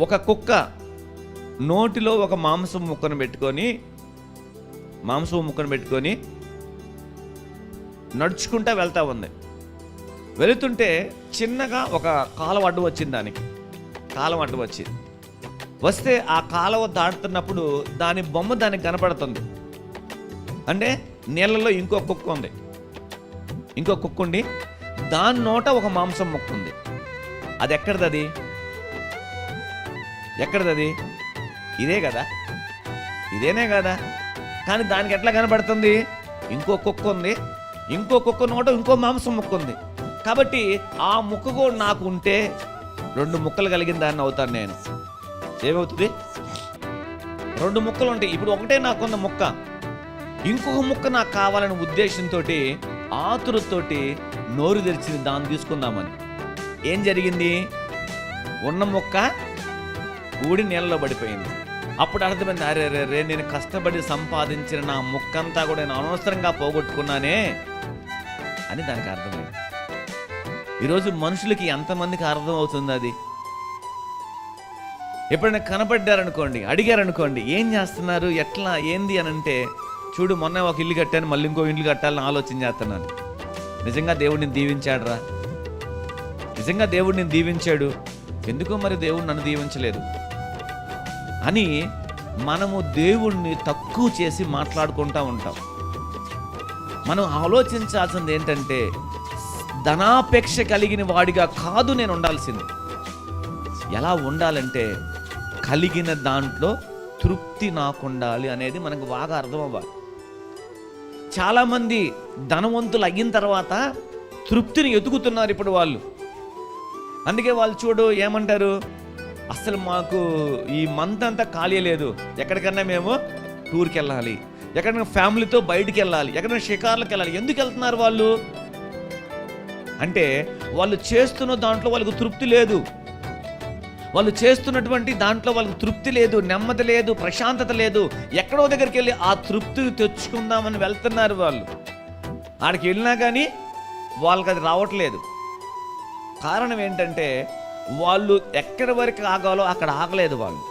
ఒక కుక్క నోటిలో ఒక మాంసం ముక్కను పెట్టుకొని మాంసం ముక్కను పెట్టుకొని నడుచుకుంటా వెళ్తా ఉంది. వెళుతుంటే చిన్నగా ఒక కాలువ అడ్డు వచ్చింది దానికి. కాలం అడ్డు వచ్చింది వస్తే ఆ కాలువ దాటుతున్నప్పుడు దాని బొమ్మ దానికి కనపడుతుంది. అంటే నీళ్ళలో ఇంకో కుక్క ఉంది. ఇంకో కుక్క ఉండి దాని నోట ఒక మాంసం ముక్క ఉంది. అది ఎక్కడిది అది? ఎక్కడది ఇదే కదా? ఇదేనే కదా? కానీ దానికి ఎట్లా కనబడుతుంది? ఇంకో కుక్క ఉంది. ఇంకో కుక్క నోట ఇంకో మాంసం ముక్క ఉంది. కాబట్టి ఆ ముక్క కూడా నాకు ఉంటే రెండు ముక్కలు కలిగిన దాన్ని అవుతాను నేను. ఏమవుతుంది? రెండు ముక్కలు ఉంటాయి. ఇప్పుడు ఒకటే నాకున్న ముక్క. ఇంకొక ముక్క నాకు కావాలనే ఉద్దేశంతో ఆతురతోటి నోరు తెరిచింది దాన్ని తీసుకుందామని. ఏం జరిగింది? ఉన్న ముక్క గూడి నీళ్ళలో పడిపోయింది. అప్పుడు అర్థమైంది అరే రే రే నేను కష్టపడి సంపాదించిన నా ముక్కంతా కూడా నేను అనవసరంగా పోగొట్టుకున్నానే అని దానికి అర్థమైంది. ఈరోజు మనుషులకి ఎంతమందికి అర్థం అవుతుంది అది? ఎప్పుడైనా కనపడ్డారనుకోండి అడిగారనుకోండి ఏం చేస్తున్నారు? ఎట్లా? ఏంది? అని అంటే చూడు మొన్న ఒక ఇల్లు కట్టాను మళ్ళీ ఇంకో ఇల్లు కట్టాలని ఆలోచన చేస్తున్నాను. నిజంగా దేవుడిని దీవించాడురా. నిజంగా దేవుడిని దీవించాడు? ఎందుకో మరి దేవుడు నన్ను దీవించలేదు? అని మనము దేవుణ్ణి తక్కువ చేసి మాట్లాడుకుంటూ ఉంటాం. మనం ఆలోచించాల్సింది ఏంటంటే ధనాపేక్ష కలిగిన వాడిగా కాదు నేను ఉండాల్సింది. ఎలా ఉండాలంటే కలిగిన దాంట్లో తృప్తి నాకు ఉండాలి అనేది మనకు బాగా అర్థం అవ్వాలి చాలామంది ధనవంతులు అయిన తర్వాత తృప్తిని ఎదుగుతున్నారు ఇప్పుడు వాళ్ళు. అందుకే వాళ్ళు చూడు ఏమంటారు? అసలు మాకు ఈ మంత్ అంతా ఖాళీ లేదు. ఎక్కడికన్నా మేము టూర్కి వెళ్ళాలి. ఎక్కడైనా ఫ్యామిలీతో బయటికి వెళ్ళాలి. ఎక్కడైనా షికార్లకు వెళ్ళాలి. ఎందుకు వెళ్తున్నారు వాళ్ళు? అంటే వాళ్ళు చేస్తున్న దాంట్లో వాళ్ళకు తృప్తి లేదు. వాళ్ళు చేస్తున్నటువంటి దాంట్లో వాళ్ళకి తృప్తి లేదు నెమ్మది లేదు ప్రశాంతత లేదు. ఎక్కడో దగ్గరికి వెళ్ళి ఆ తృప్తి తెచ్చుకుందామని వెళ్తున్నారు వాళ్ళు. ఆడికి వెళ్ళినా కానీ వాళ్ళకి అది రావట్లేదు. కారణం ఏంటంటే వాళ్ళు ఎక్కడి వరకు ఆగాలో అక్కడ ఆగలేదు వాళ్ళు.